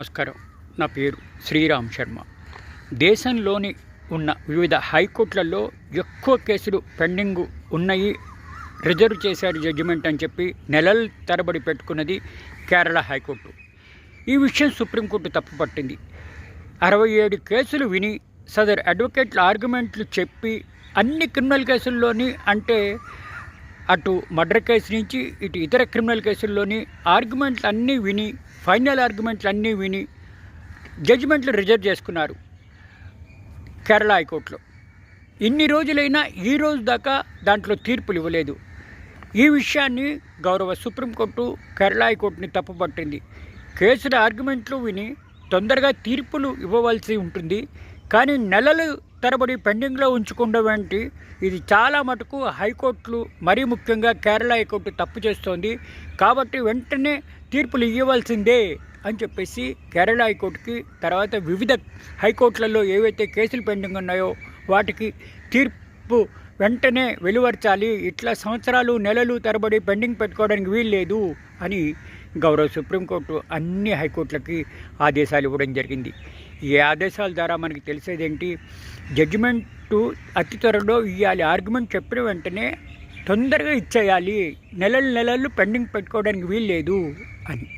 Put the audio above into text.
నమస్కారం. నా పేరు శ్రీరామ్ శర్మ. దేశంలోని ఉన్న వివిధ హైకోర్టులలో ఎక్కువ కేసులు పెండింగ్ ఉన్నాయి. రిజర్వ్ చేశారు జడ్జిమెంట్ అని చెప్పి నెలల తరబడి పెట్టుకున్నది కేరళ హైకోర్టు. ఈ విషయం సుప్రీంకోర్టు తప్పుపట్టింది అరవై ఏడు కేసులు విని సదర్ అడ్వకేట్ల ఆర్గ్యుమెంట్లు చెప్పి అన్ని క్రిమినల్ కేసుల్లోని అంటే అటు మర్డర్ కేసు నుంచి ఇటు ఇతర క్రిమినల్ కేసుల్లోని ఆర్గ్యుమెంట్లు అన్నీ విని ఫైనల్ ఆర్గ్యుమెంట్లు అన్నీ విని జడ్జిమెంట్లు రిజర్వ్ చేసుకున్నారు కేరళ హైకోర్టులో. ఇన్ని రోజులైనా ఈ రోజు దాకా దాంట్లో తీర్పులు ఇవ్వలేదు. ఈ విషయాన్ని గౌరవ సుప్రీంకోర్టు కేరళ హైకోర్టుని తప్పుపట్టింది. కేసుల ఆర్గ్యుమెంట్లు విని తొందరగా తీర్పులు ఇవ్వవలసి ఉంటుంది. కానీ నెలలు తరబడి పెండింగ్లో ఉంచుకుండవంటి ఇది చాలా మటుకు హైకోర్టులు మరీ ముఖ్యంగా కేరళ హైకోర్టు తప్పు చేస్తోంది. కాబట్టి వెంటనే తీర్పులు ఇవ్వవలసిందే అని చెప్పేసి కేరళ హైకోర్టుకి తర్వాత వివిధ హైకోర్టులలో ఏవైతే కేసులు పెండింగ్ ఉన్నాయో వాటికి తీర్పు వెంటనే వెలువరచాలి. ఇట్లా సంవత్సరాలు నెలలు తరబడి పెండింగ్ పెట్టుకోవడానికి వీల్లేదు అని గౌరవ సుప్రీంకోర్టు అన్ని హైకోర్టులకి ఆదేశాలు ఇవ్వడం జరిగింది. ఈ ఆదేశాల ద్వారా మనకి తెలిసేదేంటి? జడ్జిమెంటు అతి త్వరలో ఇవ్వాలి ఆర్గ్యుమెంట్ చెప్పిన వెంటనే తొందరగా ఇచ్చేయాలి. నెలలు నెలలు పెండింగ్ పెట్టుకోవడానికి వీలు లేదు అని.